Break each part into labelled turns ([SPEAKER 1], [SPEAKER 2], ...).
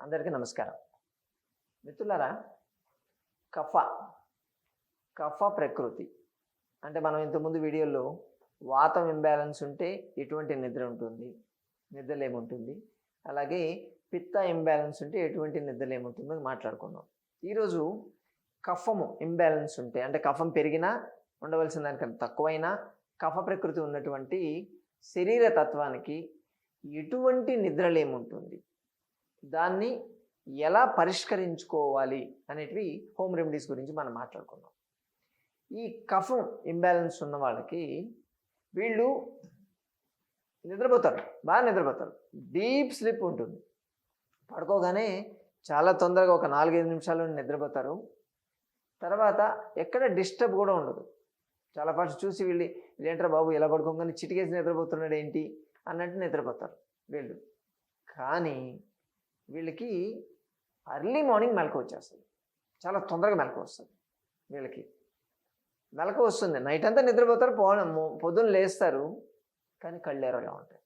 [SPEAKER 1] అందరికీ నమస్కారం. మిత్రులారా కఫ కఫ ప్రకృతి. అంటే మనం ఇంతకుముందు వీడియోలో వాతం ఇంబ్యాలెన్స్ ఉంటే ఎటువంటి నిద్ర ఉంటుంది నిద్రలేముంటుంది. అలాగే పిత్త ఇంబ్యాలెన్స్ ఉంటే ఎటువంటి నిద్రలేముంటుందో మాట్లాడుకున్నాం ఈరోజు కఫము ఇంబ్యాలెన్స్ ఉంటే అంటే కఫం పెరిగినా ఉండవలసిన దానికన్నా తక్కువైనా కఫ ప్రకృతి ఉన్నటువంటి శరీర తత్వానికి ఎటువంటి నిద్రలేముంటుంది? దాన్ని ఎలా పరిష్కరించుకోవాలి అనేటివి హోమ్ రెమెడీస్ గురించి మనం మాట్లాడుకున్నాం ఈ కఫం ఇంబ్యాలెన్స్ ఉన్న వాళ్ళకి వీళ్ళు నిద్రపోతారు బాగా నిద్రపోతారు. డీప్ స్లిప్ ఉంటుంది. పడుకోగానే చాలా తొందరగా ఒక నాలుగైదు నిమిషాలు నిద్రపోతారు. తర్వాత ఎక్కడ డిస్టర్బ్ కూడా ఉండదు. చాలా ఫస్ట్ చూసి వీళ్ళు ఇదేంట్రా బాబు ఎలా పడుకోగానే చిటికేసి నిద్రపోతున్నాడు ఏంటి అన్నట్టు నిద్రపోతారు వీళ్ళు. కానీ వీళ్ళకి అర్లీ మార్నింగ్ మెలకు వచ్చేస్తుంది. చాలా తొందరగా మెలకు వస్తుంది వీళ్ళకి. మెలకు వస్తుంది. నైట్ అంతా నిద్రపోతారు పో పొద్దున్న లేస్తారు కానీ కళ్ళేరగా ఉంటాయి.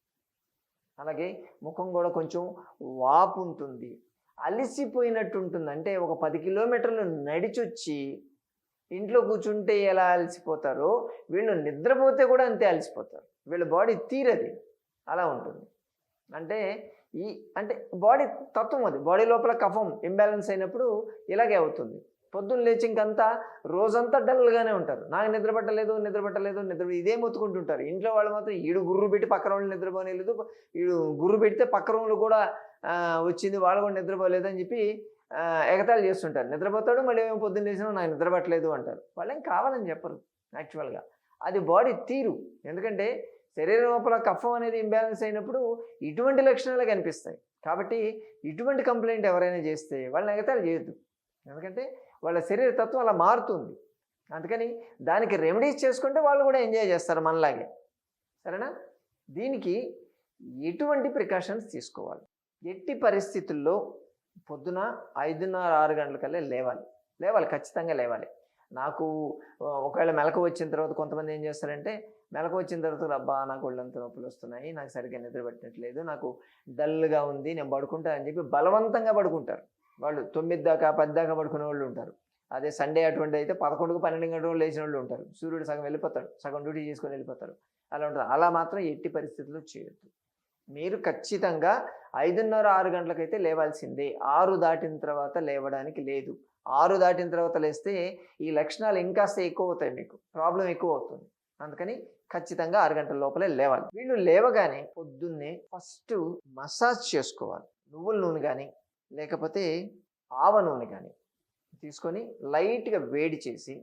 [SPEAKER 1] అలాగే ముఖం కూడా కొంచెం వాపు ఉంటుంది. అలిసిపోయినట్టు ఉంటుంది. అంటే ఒక పది కిలోమీటర్లు నడిచొచ్చి ఇంట్లో కూర్చుంటే ఎలా అలసిపోతారో వీళ్ళు నిద్రపోతే కూడా అంతే అలసిపోతారు. వీళ్ళ బాడీ తీరది. అలా ఉంటుంది. అంటే ఈ అంటే బాడీ తత్వం అది. బాడీ లోపల కఫం ఇంబ్యాలెన్స్ అయినప్పుడు ఇలాగే అవుతుంది. పొద్దున్న లేచి ఇంకంతా రోజంతా డల్గానే ఉంటారు. నాకు నిద్రపట్టలేదు నిద్రపట్టలేదు నిద్ర ఇదే మొత్తుకుంటుంటారు. ఇంట్లో వాళ్ళు మాత్రం ఈడు గుర్రు పెట్టి పక్క వాళ్ళు నిద్రపోలేదు ఈడు గుర్రు పెడితే పక్క రూమ్లో కూడా వచ్చింది వాళ్ళు కూడా నిద్రపోలేదు అని చెప్పి ఎగతాళి చేస్తుంటారు. నిద్రపోతాడు మళ్ళీ ఏమో పొద్దున్న లేచినా నాకు నిద్రపట్టలేదు అంటారు. వాళ్ళేం కావాలని చెప్పరు యాక్చువల్గా. అది బాడీ తీరు. ఎందుకంటే శరీరం లోపల కఫం అనేది ఇంబ్యాలెన్స్ అయినప్పుడు ఇటువంటి లక్షణాలు కనిపిస్తాయి. కాబట్టి ఇటువంటి కంప్లైంట్ ఎవరైనా చేస్తే వాళ్ళని ఎగతాలు చేయొద్దు. ఎందుకంటే వాళ్ళ శరీర తత్వం అలా మారుతుంది. అందుకని దానికి రెమెడీస్ చేసుకుంటే వాళ్ళు కూడా ఎంజాయ్ చేస్తారు మనలాగే. సరేనా? దీనికి ఎటువంటి ప్రికాషన్స్ తీసుకోవాలి. ఎట్టి పరిస్థితుల్లో పొద్దున ఐదున్నర ఆరు గంటలకల్లా లేవాలి. లేవాలి ఖచ్చితంగా లేవాలి. నాకు ఒకవేళ మెలకు వచ్చిన తర్వాత కొంతమంది ఏం చేస్తారంటే మెలకు వచ్చిన తర్వాత అబ్బా! నాకు ఒళ్ళంతా నొప్పులు వస్తున్నాయి. నాకు సరిగ్గా నిద్ర పెట్టట్లేదు. నాకు డల్గా ఉంది. నేను పడుకుంటాను అని చెప్పి బలవంతంగా పడుకుంటారు. వాళ్ళు తొమ్మిది దాకా పది దాకా పడుకునే వాళ్ళు ఉంటారు. అదే సండే అటువంటి అయితే పదకొండుకు పన్నెండు గంటలు లేచిన వాళ్ళు ఉంటారు. సూర్యుడు సగం వెళ్ళిపోతాడు. సగం డ్యూటీ చేసుకొని వెళ్ళిపోతారు. అలా ఉంటుంది. అలా మాత్రం ఎట్టి పరిస్థితుల్లో చేయొద్దు. మీరు ఖచ్చితంగా ఐదున్నర ఆరు గంటలకైతే లేవాల్సిందే. ఆరు దాటిన తర్వాత లేవడానికి లేదు. ఆరు దాటిన తర్వాత లేస్తే ఈ లక్షణాలు ఇంకాస్త ఎక్కువ అవుతాయి మీకు. ప్రాబ్లం ఎక్కువ అవుతుంది. అందుకని ఖచ్చితంగా ఆరు గంటల లోపలే లేవాలి. వీళ్ళు లేవగానే పొద్దున్నే ఫస్ట్ మసాజ్ చేసుకోవాలి. నువ్వుల నూనె కానీ లేకపోతే ఆవ నూనె కానీ తీసుకొని లైట్గా వేడి చేసి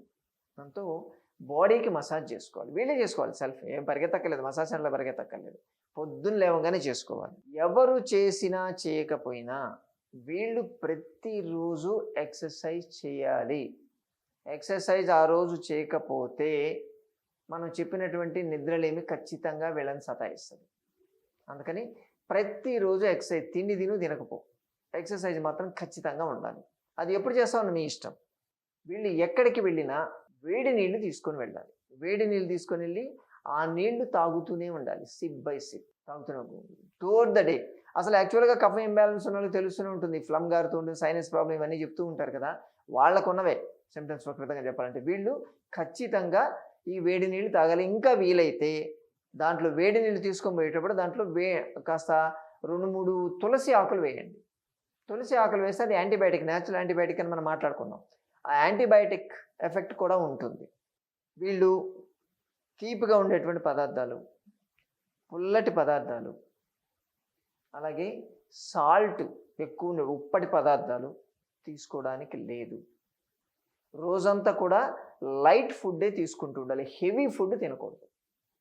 [SPEAKER 1] దాంతో బాడీకి మసాజ్ చేసుకోవాలి. వీళ్ళే చేసుకోవాలి. సెల్ఫ్ ఏం పరిగెత్తక్కర్లేదు. మసాజ్ సెంటర్లో పరిగెత్తక్కర్లేదు. పొద్దున్న లేవగానే చేసుకోవాలి. ఎవరు చేసినా చేయకపోయినా వీళ్ళు ప్రతిరోజు ఎక్సర్సైజ్ చేయాలి. ఎక్సర్సైజ్ ఆ రోజు చేయకపోతే మనం చెప్పినటువంటి నిద్రలేమి ఖచ్చితంగా వీళ్ళని సతాయిస్తుంది. అందుకని ప్రతిరోజు ఎక్సర్సైజ్ తిండి తిను తినకపో. ఎక్సర్సైజ్ మాత్రం ఖచ్చితంగా ఉండాలి. అది ఎప్పుడు చేస్తామని మీ ఇష్టం. వీళ్ళు ఎక్కడికి వెళ్ళినా వేడి నీళ్ళు తీసుకొని వెళ్ళాలి. వేడి నీళ్ళు తీసుకొని వెళ్ళి ఆ నీళ్ళు తాగుతూనే ఉండాలి సిప్ బై సిప్. తాగుతూనే టోర్ ద డే అసలు యాక్చువల్గా కఫ ఇంబ్యాలెన్స్ ఉన్న వాళ్ళకి తెలుస్తూనే ఉంటుంది. ఫ్లమ్ గారుతూ ఉంటుంది సైనస్ ప్రాబ్లం ఇవన్నీ చెప్తూ ఉంటారు కదా. వాళ్ళకున్నవే. సిమ్టమ్స్ ప్రకృతంగా చెప్పాలంటే వీళ్ళు ఖచ్చితంగా ఈ వేడి నీళ్ళు తాగాలి. ఇంకా వీలైతే దాంట్లో వేడి నీళ్ళు తీసుకొని పోయేటప్పుడు దాంట్లో వే కాస్త రెండు మూడు తులసి ఆకులు వేయండి. తులసి ఆకులు వేస్తే అది యాంటీబయాటిక్ న్యాచురల్ యాంటీబయాటిక్ అని మనం మాట్లాడుకున్నాం. ఆ యాంటీబయాటిక్ ఎఫెక్ట్ కూడా ఉంటుంది. వీళ్ళు తీపిగా ఉండేటువంటి పదార్థాలు పుల్లటి పదార్థాలు అలాగే సాల్ట్ ఎక్కువ ఉప్పటి పదార్థాలు తీసుకోవడానికి లేదు. రోజంతా కూడా లైట్ ఫుడ్డే తీసుకుంటూ ఉండాలి. హెవీ ఫుడ్ తినకూడదు.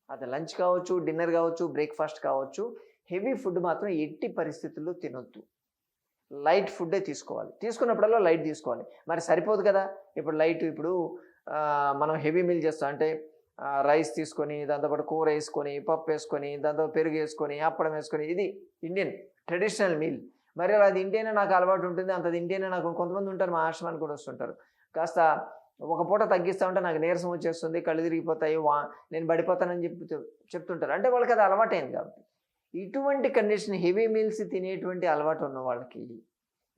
[SPEAKER 1] అది లంచ్ కావచ్చు డిన్నర్ కావచ్చు బ్రేక్ఫాస్ట్ కావచ్చు హెవీ ఫుడ్ మాత్రం ఎట్టి పరిస్థితుల్లో తినొద్దు. లైట్ ఫుడ్డే తీసుకోవాలి. తీసుకున్నప్పుడల్లా లైట్ తీసుకోవాలి. మరి సరిపోదు కదా? ఇప్పుడు లైట్ ఇప్పుడు మనం హెవీ మీల్ చేస్తాం అంటే రైస్ తీసుకొని దాంతోపాటు కూర వేసుకొని పప్పు వేసుకొని దాంతో పెరుగు వేసుకొని అప్పడం వేసుకొని ఇది ఇండియన్ ట్రెడిషనల్ మీల్. మరి అది ఇంటేనే నాకు అలవాటు ఉంటుంది. అంత ఇంటేనే నాకు కొంతమంది ఉంటారు మా ఆశ్రమానికి కూడా వస్తుంటారు. కాస్త ఒక పూట తగ్గిస్తా ఉంటే నాకు నీరసం వచ్చేస్తుంది కళ్ళు తిరిగిపోతాయి వా నేను పడిపోతానని చెప్పి చెప్తుంటారు. అంటే వాళ్ళకి అది అలవాటైంది కాబట్టి. ఇటువంటి కండిషన్ హెవీ మీల్స్ తినేటువంటి అలవాటు ఉన్న వాళ్ళకి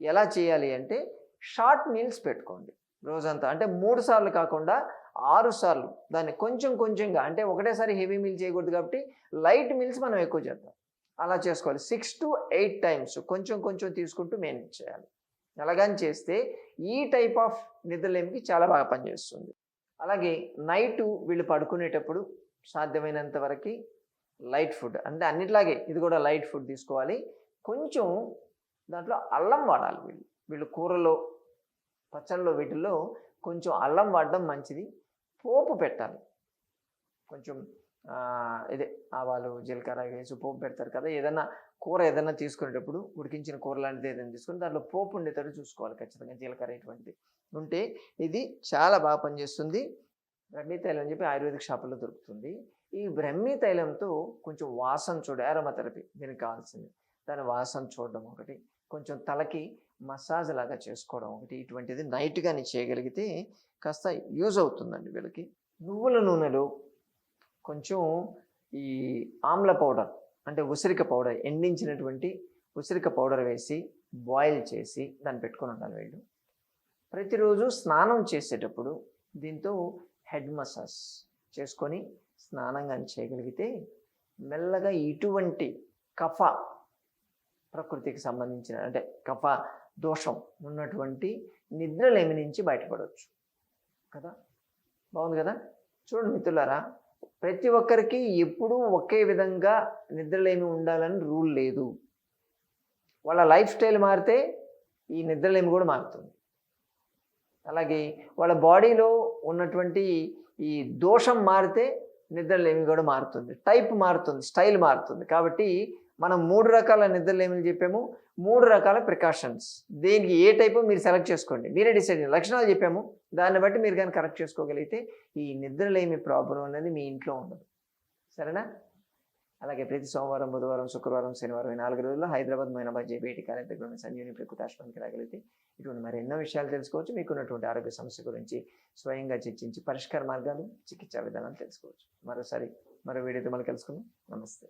[SPEAKER 1] ఎలా చేయాలి అంటే షార్ట్ మీల్స్ పెట్టుకోండి రోజంతా. అంటే మూడు సార్లు కాకుండా ఆరు సార్లు. దాన్ని కొంచెం కొంచెంగా అంటే ఒకటేసారి హెవీ మీల్ చేయకూడదు కాబట్టి లైట్ మీల్స్ మనం ఎక్కువ చేద్దాం. అలా చేసుకోవాలి. సిక్స్ టు ఎయిట్ టైమ్స్ కొంచెం కొంచెం తీసుకుంటూ మేనేజ్ చేయాలి. అలాగని చేస్తే ఈ టైప్ ఆఫ్ నిద్రలేమికి చాలా బాగా పనిచేస్తుంది. అలాగే నైట్ వీళ్ళు పడుకునేటప్పుడు సాధ్యమైనంత వరకు లైట్ ఫుడ్ అంటే అన్నిట్లాగే ఇది కూడా లైట్ ఫుడ్ తీసుకోవాలి. కొంచెం దాంట్లో అల్లం వాడాలి వీళ్ళు. వీళ్ళు కూరలో పచ్చళ్ళలో వీటిల్లో కొంచెం అల్లం వాడడం మంచిది. పోపు పెట్టాలి. కొంచెం ఇదే ఆవాలు జీలకర్ర వేసి పోపు పెడతారు కదా ఏదైనా కూర ఏదైనా తీసుకునేటప్పుడు ఉడికించిన కూర లాంటిది ఏదైనా తీసుకుని దాంట్లో పోపు ఉండేటట్టు చూసుకోవాలి ఖచ్చితంగా జీలకర్ర ఇటువంటిది. ఉంటే ఇది చాలా బాగా పనిచేస్తుంది. బ్రహ్మీ తైలం అని చెప్పి ఆయుర్వేదిక్ షాపుల్లో దొరుకుతుంది. ఈ బ్రహ్మీ తైలంతో కొంచెం వాసన చూడ ఆరోమథెరపీ దీనికి కావాల్సింది. దాని వాసన చూడడం ఒకటి కొంచెం తలకి మసాజ్ లాగా చేసుకోవడం ఒకటి ఇటువంటిది నైట్ కానీ చేయగలిగితే కాస్త యూజ్ అవుతుందండి వీళ్ళకి. నువ్వుల నూనెలో కొంచెం ఈ ఆమ్ల పౌడర్ అంటే ఉసిరిక పౌడర్ ఎండించినటువంటి ఉసిరిక పౌడర్ వేసి బాయిల్ చేసి దాన్ని పెట్టుకొని ఉండాలి వీళ్ళు. ప్రతిరోజు స్నానం చేసేటప్పుడు దీంతో హెడ్ మసాజ్ చేసుకొని స్నానం కానీ చేయగలిగితే మెల్లగా ఇటువంటి కఫ ప్రకృతికి సంబంధించిన అంటే కఫ దోషం ఉన్నటువంటి నిద్రలేమి నుంచి బయటపడవచ్చు. కదా? బాగుంది కదా? చూడండి మిత్రులారా ప్రతి ఒక్కరికి ఎప్పుడూ ఒకే విధంగా నిద్రలేమి ఉండాలని రూల్ లేదు. వాళ్ళ లైఫ్ స్టైల్ మారితే ఈ నిద్రలేమి కూడా మారుతుంది. అలాగే వాళ్ళ బాడీలో ఉన్నటువంటి ఈ దోషం మారితే నిద్రలేమి కూడా మారుతుంది. టైప్ మారుతుంది స్టైల్ మారుతుంది. కాబట్టి మనం మూడు రకాల నిద్రలేమిని చెప్పాము? మూడు రకాల ప్రికాషన్స్ దేనికి ఏ టైపు మీరు సెలెక్ట్ చేసుకోండి. మీరే డిసైడ్ చేయండి. లక్షణాలు చెప్పాము. దాన్ని బట్టి మీరు కానీ కరెక్ట్ చేసుకోగలిగితే ఈ నిద్రలేమి ప్రాబ్లం అనేది మీ ఇంట్లో ఉండదు. సరేనా? అలాగే ప్రతి సోమవారం బుధవారం శుక్రవారం శనివారం ఈ నాలుగు రోజుల్లో హైదరాబాద్ మైనాబాద్ జేబీఐటి కార్యక్రమం దగ్గర సంజీవని ప్రకృతి ఆశ్రమానికి రాగలిగితే ఇటువంటి మరి ఎన్నో విషయాలు తెలుసుకోవచ్చు. మీకున్నటువంటి ఆరోగ్య సమస్య గురించి స్వయంగా చర్చించి పరిష్కార మార్గాలు చికిత్సా విధానాలు తెలుసుకోవచ్చు. మరోసారి మరో వీడియోతో మళ్ళీ కలుసుకుందాం. నమస్తే.